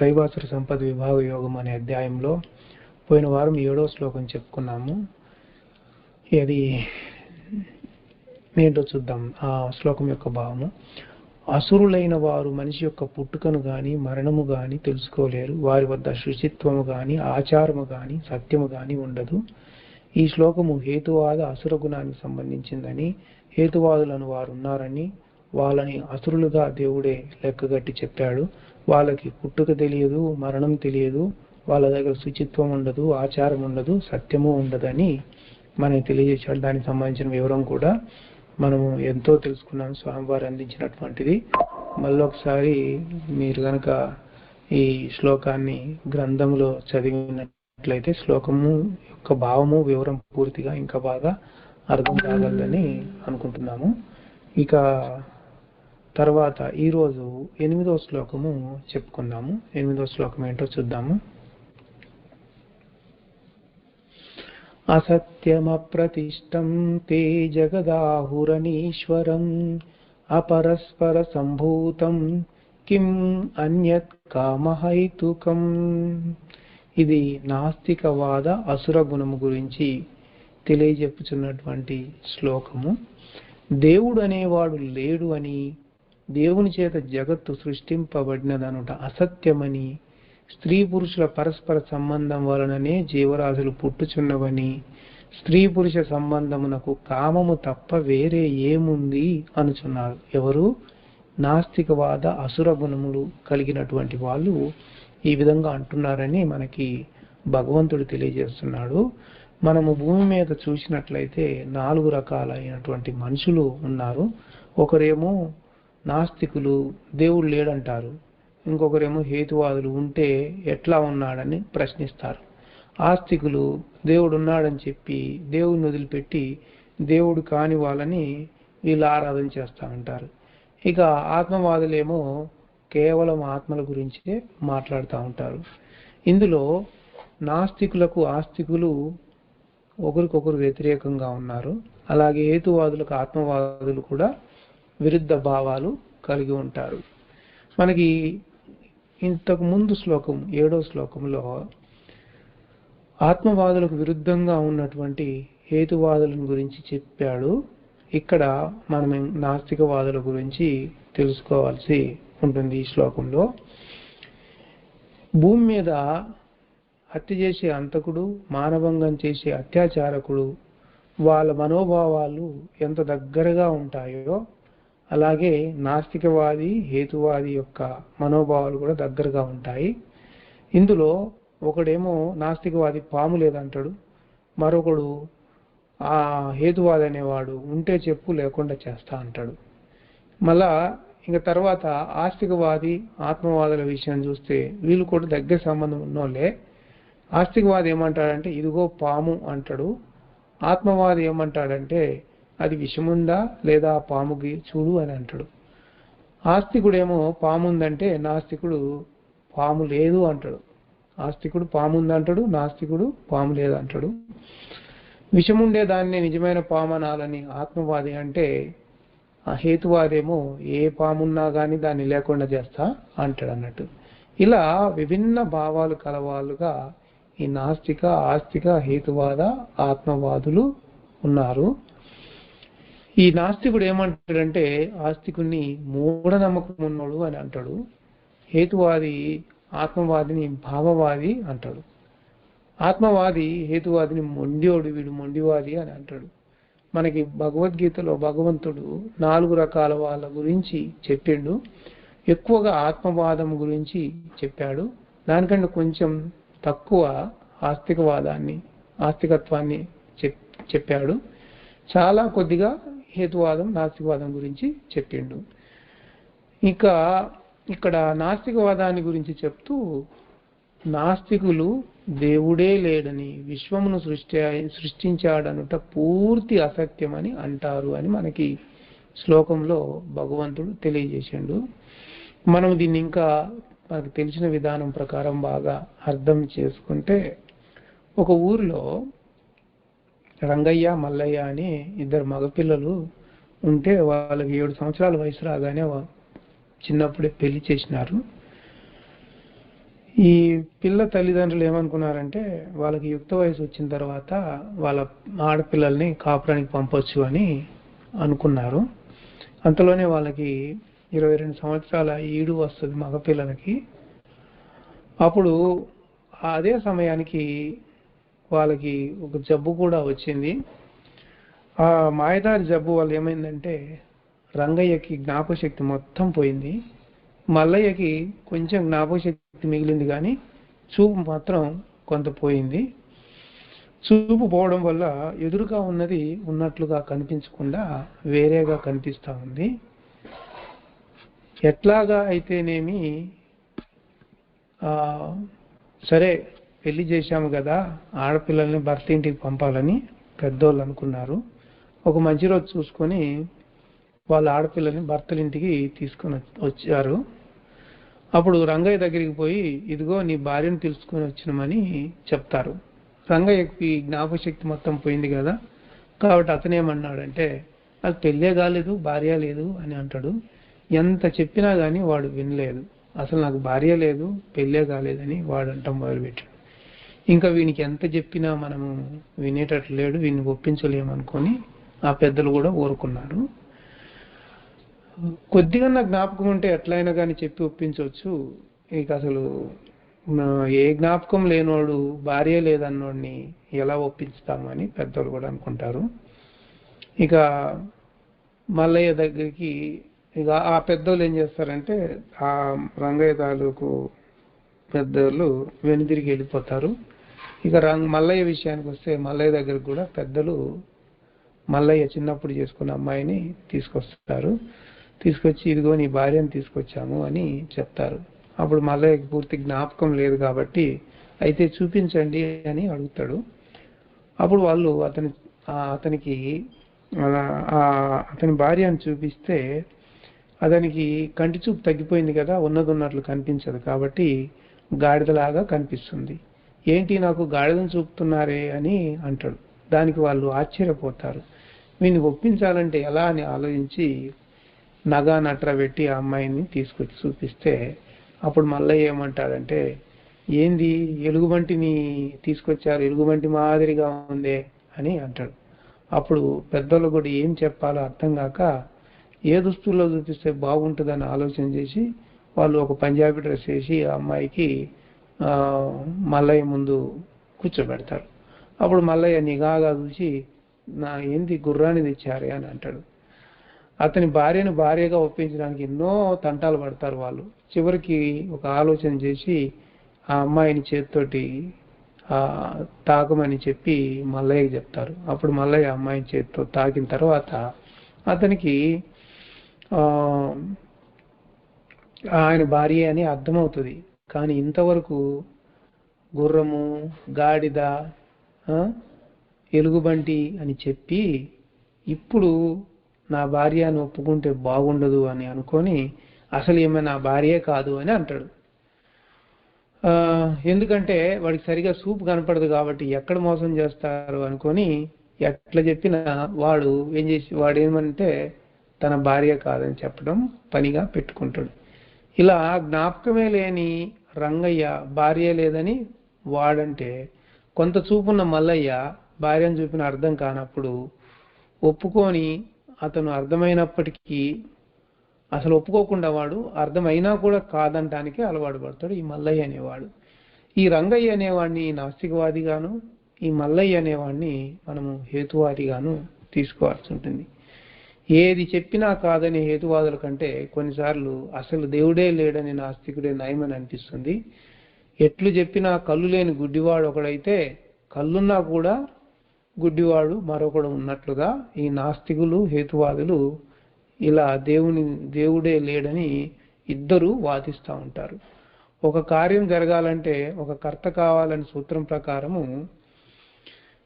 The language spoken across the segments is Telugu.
దైవాసుర సంపద విభాగ యోగం అనే అధ్యాయంలో పోయిన వారం ఏడో శ్లోకం చెప్పుకున్నాము. అది ఏంటో చూద్దాం. ఆ శ్లోకం యొక్క భావము. అసురులైన వారు మనిషి యొక్క పుట్టుకను గాని మరణము గాని తెలుసుకోలేరు. వారి వద్ద శుచిత్వము గాని ఆచారము గాని సత్యము గాని ఉండదు. ఈ శ్లోకము హేతువాద అసుర గుణానికి సంబంధించిందని హేతువాదులను వారు ఉన్నారని వాళ్ళని అసురులుగా దేవుడే లెక్కగట్టి చెప్పాడు. వాళ్ళకి పుట్టుక తెలియదు మరణం తెలియదు వాళ్ళ దగ్గర శుచిత్వం ఉండదు ఆచారం ఉండదు సత్యము ఉండదని మనకి తెలియజేశాడు. దానికి సంబంధించిన వివరం కూడా మనము ఎంతో తెలుసుకున్నాం. స్వామివారు అందించినటువంటిది. మళ్ళీ ఒకసారి మీరు కనుక ఈ శ్లోకాన్ని గ్రంథంలో చదివినట్లయితే శ్లోకము యొక్క భావము వివరం పూర్తిగా ఇంకా బాగా అర్థం కాగలదని అనుకుంటున్నాము. ఇక తర్వాత ఈరోజు ఎనిమిదో శ్లోకము చెప్పుకుందాము. ఎనిమిదో శ్లోకం ఏంటో చూద్దాము. అసత్యమప్రతిష్టం తే జగదాహురనీశ్వరం అపరస్పర సంభూతం కిం అన్యత్ కామహైతుకం. ఇది నాస్తికవాద అసుర గుణము గురించి తెలియజెప్పుచున్నటువంటి శ్లోకము. దేవుడు అనేవాడు లేడు అని దేవుని చేత జగత్తు సృష్టింపబడినదనుట అసత్యమని స్త్రీ పురుషుల పరస్పర సంబంధం వలననే జీవరాశులు పుట్టుచున్నవని స్త్రీ పురుష సంబంధమునకు కామము తప్ప వేరే ఏముంది అనుచున్నారు. ఎవరు? నాస్తికవాద అసుర గుణములు కలిగినటువంటి వాళ్ళు ఈ విధంగా అంటున్నారని మనకి భగవంతుడు తెలియజేస్తున్నాడు. మనము భూమి మీద చూసినట్లయితే నాలుగు రకాలైనటువంటి మనుషులు ఉన్నారు. ఒకరేమో నాస్తికులు దేవుడు లేడంటారు. ఇంకొకరేమో హేతువాదులు ఉంటే ఎట్లా ఉన్నాడని ప్రశ్నిస్తారు. ఆస్తికులు దేవుడు ఉన్నాడని చెప్పి దేవుడిని వదిలిపెట్టి దేవుడు కాని వాళ్ళని వీళ్ళు ఆరాధన చేస్తూ ఉంటారు. ఇక ఆత్మవాదులేమో కేవలం ఆత్మల గురించే మాట్లాడుతూ ఉంటారు. ఇందులో నాస్తికులకు ఆస్తికులు ఒకరికొకరు వ్యతిరేకంగా ఉన్నారు. అలాగే హేతువాదులకు ఆత్మవాదులు కూడా విరుద్ధ భావాలు కలిగి ఉంటారు. మనకి ఇంతకు ముందు శ్లోకం ఏడో శ్లోకంలో ఆత్మవాదులకు విరుద్ధంగా ఉన్నటువంటి హేతువాదులను గురించి చెప్పాడు. ఇక్కడ మనం నాస్తికవాదుల గురించి తెలుసుకోవాల్సి ఉంటుంది ఈ శ్లోకంలో. భూమి మీద హత్య చేసే అంతకుడు మానభంగం చేసే అత్యాచారకుడు వాళ్ళ మనోభావాలు ఎంత దగ్గరగా ఉంటాయో అలాగే నాస్తికవాది హేతువాది యొక్క మనోభావాలు కూడా దగ్గరగా ఉంటాయి. ఇందులో ఒకడేమో నాస్తికవాది పాము లేదంటాడు మరొకడు ఆ హేతువాది అనేవాడు ఉంటే చెప్పు లేకుండా చేస్తా అంటాడు. మళ్ళా ఇంకా తర్వాత ఆస్తికవాది ఆత్మవాదుల విషయం చూస్తే వీళ్ళు కూడా దగ్గర సంబంధం ఉన్నోళ్ళే. ఆస్తికవాది ఏమంటాడంటే ఇదిగో పాము అంటాడు. ఆత్మవాది ఏమంటాడంటే అది విషముందా లేదా పాముకి చూడు అని అంటాడు. ఆస్తికుడేమో పాముందంటే నాస్తికుడు పాము లేదు అంటాడు. ఆస్తికుడు పాముందంటాడు నాస్తికుడు పాము లేదంటాడు. విషముండే దాన్ని నిజమైన పాము అనాలని ఆత్మవాది అంటే ఆ హేతువాదేమో ఏ పామున్నా కానీ దాన్ని లేకుండా చేస్తా అంటాడు అన్నట్టు ఇలా విభిన్న భావాలు కలవాళ్ళుగా ఈ నాస్తిక ఆస్తిక హేతువాద ఆత్మవాదులు ఉన్నారు. ఈ నాస్తికుడు ఏమంటాడంటే ఆస్తికుణ్ణి మూఢనమ్మకం ఉన్నోడు అని అంటాడు. హేతువాది ఆత్మవాదిని భావవాది అంటాడు. ఆత్మవాది హేతువాదిని మొండివాడు వీడు మొండివాది అని అంటాడు. మనకి భగవద్గీతలో భగవంతుడు నాలుగు రకాల వాళ్ళ గురించి చెప్పిండు. ఎక్కువగా ఆత్మవాదం గురించి చెప్పాడు. దానికంటే కొంచెం తక్కువ ఆస్తికవాదాన్ని ఆస్తికత్వాన్ని చెప్ చెప్పాడు. చాలా కొద్దిగా హేతువాదం నాస్తికవాదం గురించి చెప్పిండు. ఇక ఇక్కడ నాస్తికవాదాన్ని గురించి చెప్తూ నాస్తికులు దేవుడే లేడని విశ్వమును సృష్టి సృష్టించాడనుట పూర్తి అసత్యమని అంటారు అని మనకి శ్లోకంలో భగవంతుడు తెలియజేసిండు. మనం దీన్ని ఇంకా మనకు తెలిసిన విధానం ప్రకారం బాగా అర్థం చేసుకుంటే ఒక ఊరిలో రంగయ్య మల్లయ్య అని ఇద్దరు మగపిల్లలు ఉంటే వాళ్ళకి ఏడు సంవత్సరాల వయసు రాగానే చిన్నప్పుడే పెళ్ళి చేసినారు. ఈ పిల్ల తల్లిదండ్రులు ఏమనుకున్నారంటే వాళ్ళకి యుక్త వయసు వచ్చిన తర్వాత వాళ్ళ ఆడపిల్లల్ని కాపురానికి పంపొచ్చు అని అనుకున్నారు. అంతలోనే వాళ్ళకి ఇరవై రెండు సంవత్సరాల ఈడు వస్తుంది మగపిల్లలకి. అప్పుడు అదే సమయానికి వాళ్ళకి ఒక జబ్బు కూడా వచ్చింది. ఆ మాయదారి జబ్బు వల్ల ఏమైందంటే రంగయ్యకి జ్ఞాపశక్తి మొత్తం పోయింది. మల్లయ్యకి కొంచెం జ్ఞాపశక్తి మిగిలింది కానీ చూపు మాత్రం కొంత పోయింది. చూపు పోవడం వల్ల ఎదురుగా ఉన్నది ఉన్నట్లుగా కనిపించకుండా వేరేగా కనిపిస్తూ ఉంది. ఎట్లాగా అయితేనేమి సరే పెళ్ళి చేశాము కదా ఆడపిల్లల్ని భర్త ఇంటికి పంపాలని పెద్దోళ్ళు అనుకున్నారు. ఒక మంచి రోజు చూసుకొని వాళ్ళ ఆడపిల్లని భర్తల ఇంటికి తీసుకొని వచ్చారు. అప్పుడు రంగయ్య దగ్గరికి పోయి ఇదిగో నీ భార్యను తెలుసుకొని వచ్చినమని చెప్తారు. రంగయ్యకి జ్ఞాపశక్తి మొత్తం పోయింది కదా కాబట్టి అతనేమన్నాడంటే అది పెళ్ళే కాలేదు భార్య లేదు అని అంటాడు. ఎంత చెప్పినా కానీ వాడు వినలేదు. అసలు నాకు భార్య లేదు పెళ్ళే కాలేదని వాడు అంటాం మొదలుపెట్టాడు. ఇంకా వీనికి ఎంత చెప్పినా మనము వినేటట్లు లేడు వీని ఒప్పించలేమనుకొని ఆ పెద్దలు కూడా ఊరుకున్నారు. కొద్దిగా నా జ్ఞాపకం ఉంటే ఎట్లయినా కానీ చెప్పి ఒప్పించవచ్చు. ఇక అసలు ఏ జ్ఞాపకం లేనోడు భార్య లేదన్నోడిని ఎలా ఒప్పించుతాము అని పెద్దలు కూడా అనుకుంటారు. ఇక మల్లయ్య దగ్గరికి ఇక ఆ పెద్దోళ్ళు ఏం చేస్తారంటే ఆ రంగయ్య తాలూకు పెద్దోళ్ళు వెనుదిరిగి వెళ్ళిపోతారు. ఇక రంగ్ మల్లయ్య విషయానికి వస్తే మల్లయ్య దగ్గరకు కూడా పెద్దలు మల్లయ్య చిన్నప్పుడు చేసుకున్న అమ్మాయిని తీసుకొస్తారు. తీసుకొచ్చి ఇదిగో నీ భార్యను తీసుకొచ్చాము అని చెప్తారు. అప్పుడు మల్లయ్యకి పూర్తి జ్ఞాపకం లేదు కాబట్టి అయితే చూపించండి అని అడుగుతాడు. అప్పుడు వాళ్ళు అతని అతనికి అతని భార్యను చూపిస్తే అతనికి కంటి చూపు తగ్గిపోయింది కదా ఉన్నది ఉన్నట్లు కనిపించదు కాబట్టి గాడిదలాగా కనిపిస్తుంది. ఏంటి నాకు గాడిదను చూపుతున్నారే అని అంటాడు. దానికి వాళ్ళు ఆశ్చర్యపోతారు. వీని ఒప్పించాలంటే ఎలా అని ఆలోచించి నగా నట్ర పెట్టి ఆ అమ్మాయిని తీసుకొచ్చి చూపిస్తే అప్పుడు మళ్ళీ ఏమంటాడంటే ఏంది ఎలుగుబంటిని తీసుకొచ్చారు ఎలుగుబంటి మాదిరిగా ఉందే అని అంటాడు. అప్పుడు పెద్దలు కూడా ఏం చెప్పాలో అర్థం కాక ఏ దుస్తుల్లో చూపిస్తే బాగుంటుందని ఆలోచన చేసి వాళ్ళు ఒక పంజాబీ డ్రెస్ వేసి ఆ అమ్మాయికి మల్లయ్య ముందు కూర్చోబెడతారు. అప్పుడు మల్లయ్య నిఘాగా చూసి నా ఏంది గుర్రాన్ని తెచ్చారే? అని అంటాడు. అతని భార్యను భార్యగా ఒప్పించడానికి ఎన్నో తంటాలు పడతారు వాళ్ళు. చివరికి ఒక ఆలోచన చేసి ఆ అమ్మాయిని చేతితోటి ఆ తాకమని చెప్పి మల్లయ్యకి చెప్తారు. అప్పుడు మల్లయ్య అమ్మాయిని చేతితో తాకిన తర్వాత అతనికి ఆయన భార్య అని అర్థమవుతుంది. కానీ ఇంతవరకు గుర్రము గాడిద ఎలుగుబంటి అని చెప్పి ఇప్పుడు నా భార్య అని ఒప్పుకుంటే బాగుండదు అని అనుకొని అసలు ఏమైనా నా భార్యే కాదు అని అంటాడు. ఎందుకంటే వాడికి సరిగా సూపు కనపడదు కాబట్టి ఎక్కడ మోసం చేస్తారు అనుకొని ఎట్లా చెప్పినా వాడు ఏం చేసి వాడు ఏమంటే తన భార్య కాదని చెప్పడం పనిగా పెట్టుకుంటాడు. ఇలా జ్ఞాపకమే లేని రంగయ్య భార్య లేదని వాడంటే కొంత చూపున్న మల్లయ్య భార్యను చూపిన అర్థం కానప్పుడు ఒప్పుకొని అతను అర్థమైనప్పటికీ అసలు ఒప్పుకోకుండా వాడు అర్థమైనా కూడా కాదంటానికి అలవాటు పడతాడు ఈ మల్లయ్య అనేవాడు. ఈ రంగయ్య అనేవాడిని నాస్తికవాదిగాను ఈ మల్లయ్య అనేవాడిని మనము హేతువాదిగాను తీసుకోవాల్సి ఉంటుంది. ఏది చెప్పినా కాదని హేతువాదుల కంటే కొన్నిసార్లు అసలు దేవుడే లేడని నాస్తికుడే నయమని అనిపిస్తుంది. ఎట్లు చెప్పినా కళ్ళు లేని గుడ్డివాడు ఒకడైతే కళ్ళున్నా కూడా గుడ్డివాడు మరొకడు ఉన్నట్లుగా ఈ నాస్తికులు హేతువాదులు ఇలా దేవుని దేవుడే లేడని ఇద్దరు వాదిస్తూ ఉంటారు. ఒక కార్యం జరగాలంటే ఒక కర్త కావాలని సూత్రం ప్రకారము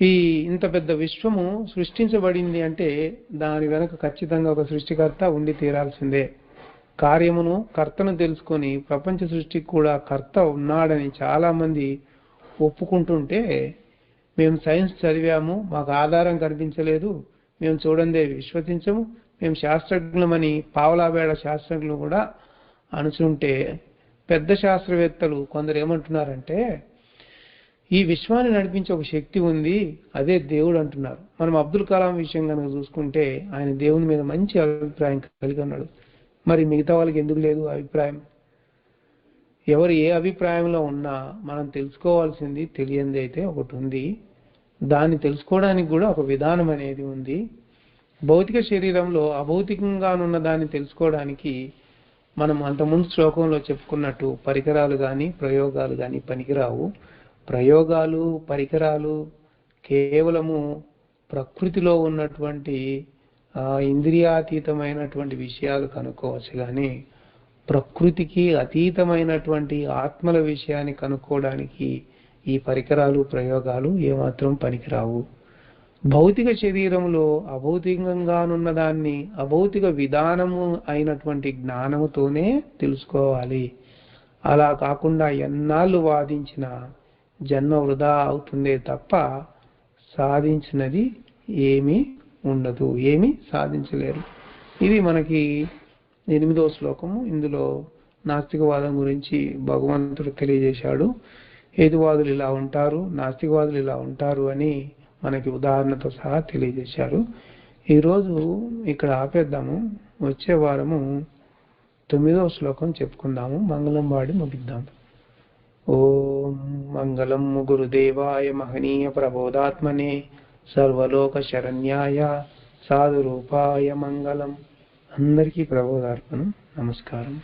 ఈ ఇంత పెద్ద విశ్వము సృష్టించబడింది అంటే దాని వెనక ఖచ్చితంగా ఒక సృష్టికర్త ఉండి తీరాల్సిందే. కార్యమును కర్తను తెలుసుకొని ప్రపంచ సృష్టికి కూడా కర్త ఉన్నాడని చాలా మంది ఒప్పుకుంటుంటే మేము సైన్స్ చదివాము మాకు ఆధారం కనిపించలేదు మేము చూడందే విశ్వసించము మేము శాస్త్రజ్ఞులమని పావలాబేడ శాస్త్రజ్ఞులు కూడా అనుచుంటే పెద్ద శాస్త్రవేత్తలు కొందరు ఏమంటున్నారంటే ఈ విశ్వాన్ని నడిపించే ఒక శక్తి ఉంది అదే దేవుడు అంటున్నారు. మనం అబ్దుల్ కలాం విషయం కనుక చూసుకుంటే ఆయన దేవుని మీద మంచి అభిప్రాయం కలిగి ఉన్నాడు. మరి మిగతా వాళ్ళకి ఎందుకు లేదు అభిప్రాయం? ఎవరు ఏ అభిప్రాయంలో ఉన్నా మనం తెలుసుకోవాల్సింది తెలియంది అయితే ఒకటి ఉంది. దాన్ని తెలుసుకోవడానికి కూడా ఒక విధానం అనేది ఉంది. భౌతిక శరీరంలో అభౌతికంగానున్న దాన్ని తెలుసుకోవడానికి మనం అంతకుముందు శ్లోకంలో చెప్పుకున్నట్టు పరికరాలు కానీ ప్రయోగాలు కానీ పనికిరావు. ప్రయోగాలు పరికరాలు కేవలము ప్రకృతిలో ఉన్నటువంటి ఇంద్రియాతీతమైనటువంటి విషయాలు కనుక్కోవచ్చు కానీ ప్రకృతికి అతీతమైనటువంటి ఆత్మల విషయాన్ని కనుక్కోవడానికి ఈ పరికరాలు ప్రయోగాలు ఏమాత్రం పనికిరావు. భౌతిక శరీరంలో అభౌతికంగానున్న దాన్ని అభౌతిక విధానము అయినటువంటి జ్ఞానముతోనే తెలుసుకోవాలి. అలా కాకుండా ఎన్నాళ్ళు వాదించిన జన్మ వృధా అవుతుందే తప్ప సాధించినది ఏమీ ఉండదు ఏమీ సాధించలేరు. ఇది మనకి ఎనిమిదో శ్లోకము. ఇందులో నాస్తికవాదం గురించి భగవంతుడు తెలియజేశాడు. హేతువాదులు ఇలా ఉంటారు నాస్తికవాదులు ఇలా ఉంటారు అని మనకి ఉదాహరణతో సహా తెలియజేశారు. ఈరోజు ఇక్కడ ఆపేద్దాము. వచ్చే వారము తొమ్మిదవ శ్లోకం చెప్పుకుందాము. మంగళం వాడి ముగిద్దాం. ఓం మంగళం గురుదేవాయ మహనీయ ప్రబోధాత్మనే సర్వలోక శరణ్యాయ సాధురూపాయ మంగళం. అందరికీ ప్రబోధార్పణం. నమస్కారం.